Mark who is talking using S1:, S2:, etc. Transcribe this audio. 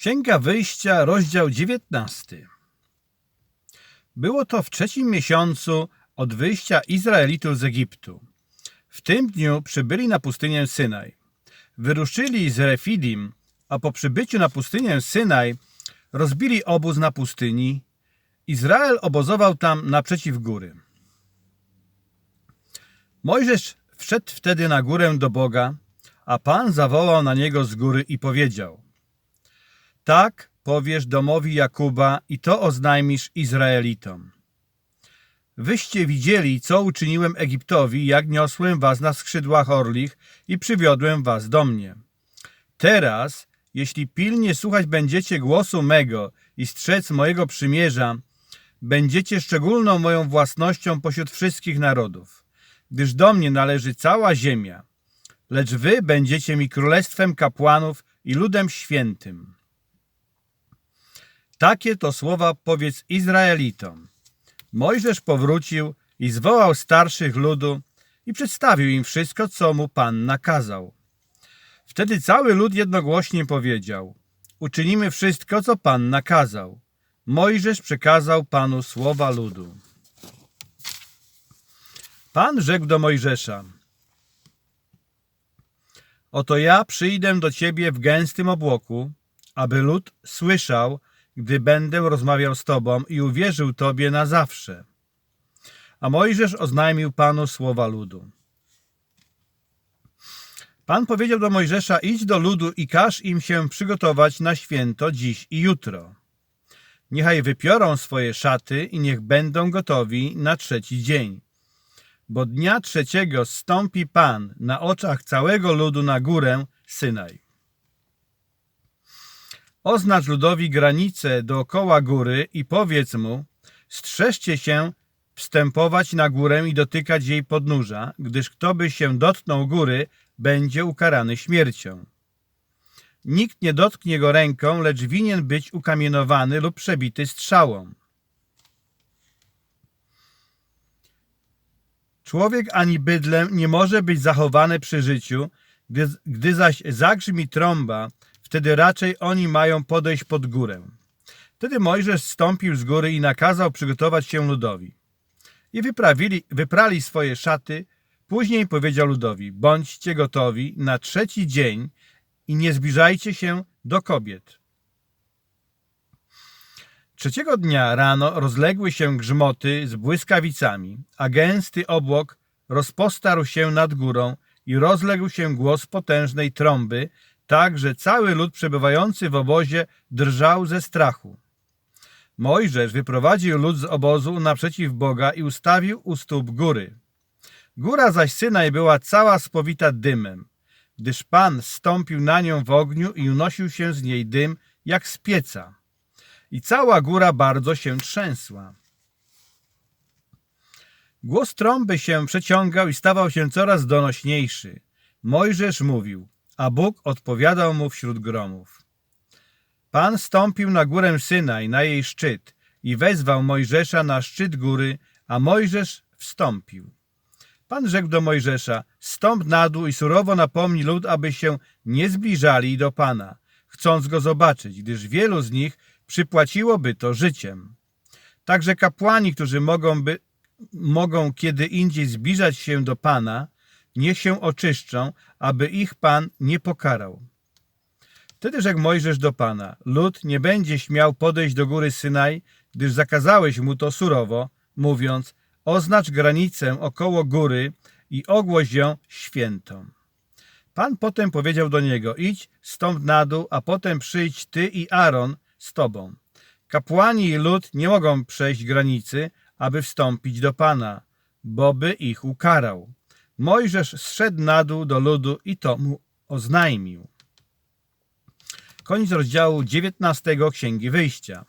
S1: Księga Wyjścia, rozdział 19. Było to w trzecim miesiącu od wyjścia Izraelitów z Egiptu. W tym dniu przybyli na pustynię Synaj. Wyruszyli z Refidim, a po przybyciu na pustynię Synaj rozbili obóz na pustyni. Izrael obozował tam naprzeciw góry. Mojżesz wszedł wtedy na górę do Boga, a Pan zawołał na niego z góry i powiedział – tak powiesz domowi Jakuba i to oznajmisz Izraelitom. Wyście widzieli, co uczyniłem Egiptowi, jak niosłem was na skrzydłach orlich i przywiodłem was do mnie. Teraz, jeśli pilnie słuchać będziecie głosu mego i strzec mojego przymierza, będziecie szczególną moją własnością pośród wszystkich narodów, gdyż do mnie należy cała ziemia, lecz wy będziecie mi królestwem kapłanów i ludem świętym. Takie to słowa powiedz Izraelitom. Mojżesz powrócił i zwołał starszych ludu i przedstawił im wszystko, co mu Pan nakazał. Wtedy cały lud jednogłośnie powiedział: Uczynimy wszystko, co Pan nakazał. Mojżesz przekazał Panu słowa ludu. Pan rzekł do Mojżesza: Oto ja przyjdę do ciebie w gęstym obłoku, aby lud słyszał, gdy będę rozmawiał z Tobą i uwierzył Tobie na zawsze. A Mojżesz oznajmił Panu słowa ludu. Pan powiedział do Mojżesza, idź do ludu i każ im się przygotować na święto dziś i jutro. Niechaj wypiorą swoje szaty i niech będą gotowi na trzeci dzień. Bo dnia trzeciego stąpi Pan na oczach całego ludu na górę Synaj. Oznacz ludowi granicę dookoła góry i powiedz mu, strzeżcie się wstępować na górę i dotykać jej podnóża, gdyż kto by się dotknął góry, będzie ukarany śmiercią. Nikt nie dotknie go ręką, lecz winien być ukamienowany lub przebity strzałą. Człowiek ani bydlem nie może być zachowany przy życiu, gdy, gdy zaś zagrzmi trąba, wtedy raczej oni mają podejść pod górę. Wtedy Mojżesz zstąpił z góry i nakazał przygotować się ludowi. I wyprawili, wyprali swoje szaty. Później powiedział ludowi: Bądźcie gotowi na trzeci dzień i nie zbliżajcie się do kobiet. Trzeciego dnia rano rozległy się grzmoty z błyskawicami, a gęsty obłok rozpostarł się nad górą i rozległ się głos potężnej trąby, tak, że cały lud przebywający w obozie drżał ze strachu. Mojżesz wyprowadził lud z obozu naprzeciw Boga i ustawił u stóp góry. Góra zaś Synaj była cała spowita dymem, gdyż Pan stąpił na nią w ogniu i unosił się z niej dym jak z pieca. I cała góra bardzo się trzęsła. Głos trąby się przeciągał i stawał się coraz donośniejszy. Mojżesz mówił – a Bóg odpowiadał mu wśród gromów. Pan stąpił na górę Synaj, na jej szczyt i wezwał Mojżesza na szczyt góry, a Mojżesz wstąpił. Pan rzekł do Mojżesza, stąp na dół i surowo napomnij lud, aby się nie zbliżali do Pana, chcąc go zobaczyć, gdyż wielu z nich przypłaciłoby to życiem. Także kapłani, którzy mogą, by, mogą kiedy indziej zbliżać się do Pana, niech się oczyszczą, aby ich Pan nie pokarał. Wtedy rzekł Mojżesz do Pana, lud nie będzie śmiał podejść do góry Synaj, gdyż zakazałeś mu to surowo, mówiąc, oznacz granicę około góry i ogłoś ją świętą. Pan potem powiedział do niego, idź, stąd na dół, a potem przyjdź ty i Aaron z tobą. Kapłani i lud nie mogą przejść granicy, aby wstąpić do Pana, bo by ich ukarał. Mojżesz zszedł na dół do ludu i to mu oznajmił. Koniec rozdziału 19 Księgi Wyjścia.